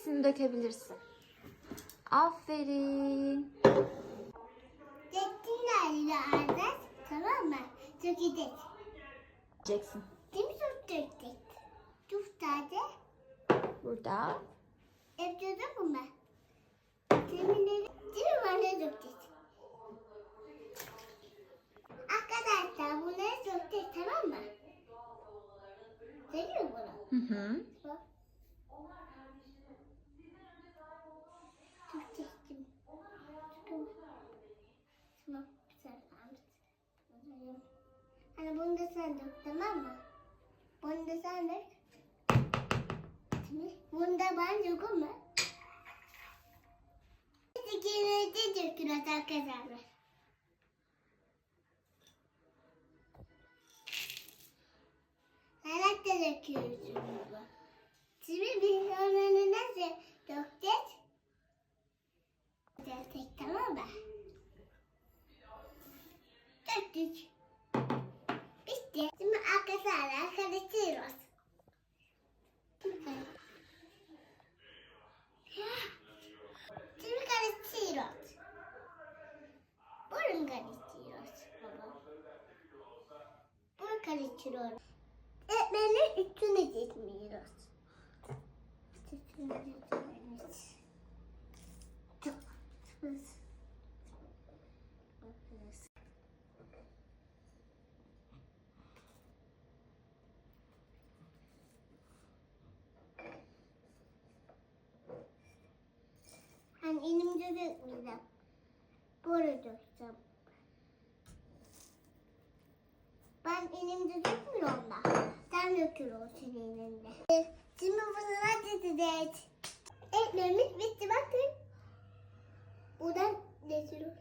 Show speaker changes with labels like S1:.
S1: hepsini dökebilirsin. Aferin.
S2: Zeytinlerle alacağız. Tamam mı? Dökeceğiz.
S1: Diyeceksin.
S2: Değil mi çok dökecek? Çok tane.
S1: Burada.
S2: Hep dökecek mi? Deminleri değil mi bana dökeceğiz? Arkadaşlar bunları dökeceğiz tamam mı? Görüyor musun bunu?
S1: Hı hı.
S2: Bak. Dökecektim. Tamam. Tamam. Güzel. Anladım. Hani bunu da sen dök tamam mı? Bunu da sen dök. Bunu da ben mi? Şimdi gene de döküyoruz arkadaşlar. Salak da döküyoruz bunu. Şimdi biz onları nasıl dökeceğiz? Dökecek tamam mı? Döktük. Bitti. Şimdi arkadaşlar karıştırıyoruz. Şimdi karıştırıyoruz. Bunu karıştırıyoruz baba. Bunu karıştırıyoruz. Ekmeğin üstüne gitmiyoruz. Üstüne gitmiyoruz. Ben elimde dökmeyeceğim. Böyle dökeceğim. Ben elimde dökmüyorum da. Sen döküyorsun senin elinde. E, şimdi bunu fırına gideceğiz. Ekmeğimiz bitti bakın. Buradan getiriyoruz.